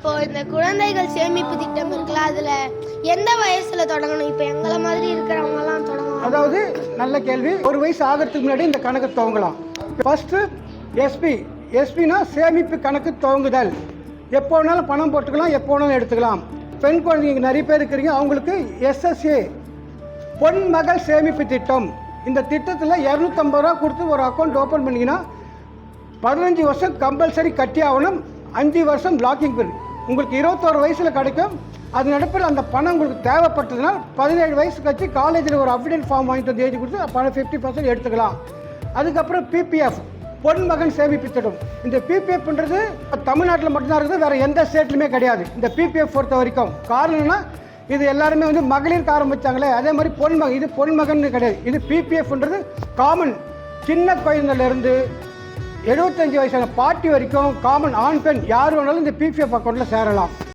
இப்போ இந்த குழந்தைகள் சேமிப்பு திட்டம் இருக்குல்ல அதுல எந்த வயசுல தொடங்கணும்? இப்போ எங்களை மாதிரி இருக்கிறவங்க எல்லாம் தொடங்கணும் அதாவது நல்ல கேள்வி. ஒரு வயசு ஆகிறதுக்கு முன்னாடி இந்த கணக்கு துவங்கலாம். ஃபஸ்ட்டு எஸ்பி எஸ்பினா சேமிப்பு கணக்கு துவங்குதல். எப்போ வேணாலும் பணம் போட்டுக்கலாம் எப்போ வேணாலும் எடுத்துக்கலாம். பெண் குழந்தைங்க நிறைய பேர் இருக்கிறீங்க அவங்களுக்கு எஸ்எஸ்ஏ பொன் மகள் சேமிப்பு திட்டம். இந்த திட்டத்தில் இரநூத்தம்பது ரூபா கொடுத்து ஒரு அக்கௌண்ட் ஓப்பன் பண்ணிங்கன்னா பதினஞ்சு வருஷம் கம்பல்சரி கட்டி ஆகணும் அஞ்சு வருஷம் லாக்கிங் பீரியட் உங்களுக்கு இருபத்தோரு வயசில் கிடைக்கும். அது நடப்பில் அந்த பணம் உங்களுக்கு தேவைப்பட்டதுனால் பதினேழு வயசு கழிச்சு காலேஜில் ஒரு அஃபிடென்ட் ஃபார்ம் வாங்கிட்டு வந்து எழுதி கொடுத்து பணம் ஃபிஃப்டி பர்சன்ட் எடுத்துக்கலாம். அதுக்கப்புறம் பிபிஎஃப் பொன்மகன் சேமிப்பு திட்டம். இந்த பிபிஎஃப்ன்றது தமிழ்நாட்டில் மட்டும்தான் இருக்குது வேறு எந்த ஸ்டேட்லையுமே கிடையாது. இந்த பிபிஎஃப் பொறுத்த வரைக்கும். காரணம்னா இது எல்லாருமே வந்து மகளிருக்கு ஆரம்பித்தாங்களே அதே மாதிரி பொன்மகன் இது பொன்மகன் கிடையாது. இது பிபிஎஃப்ன்றது காமன் சின்ன குழந்தைலேருந்து எழுபத்தஞ்சு வயசான பாட்டி வரைக்கும் காமன் ஆண் பெண் யார் வேணாலும் இந்த பிபிஎஃப் அக்கௌண்ட்டில் சேரலாம்.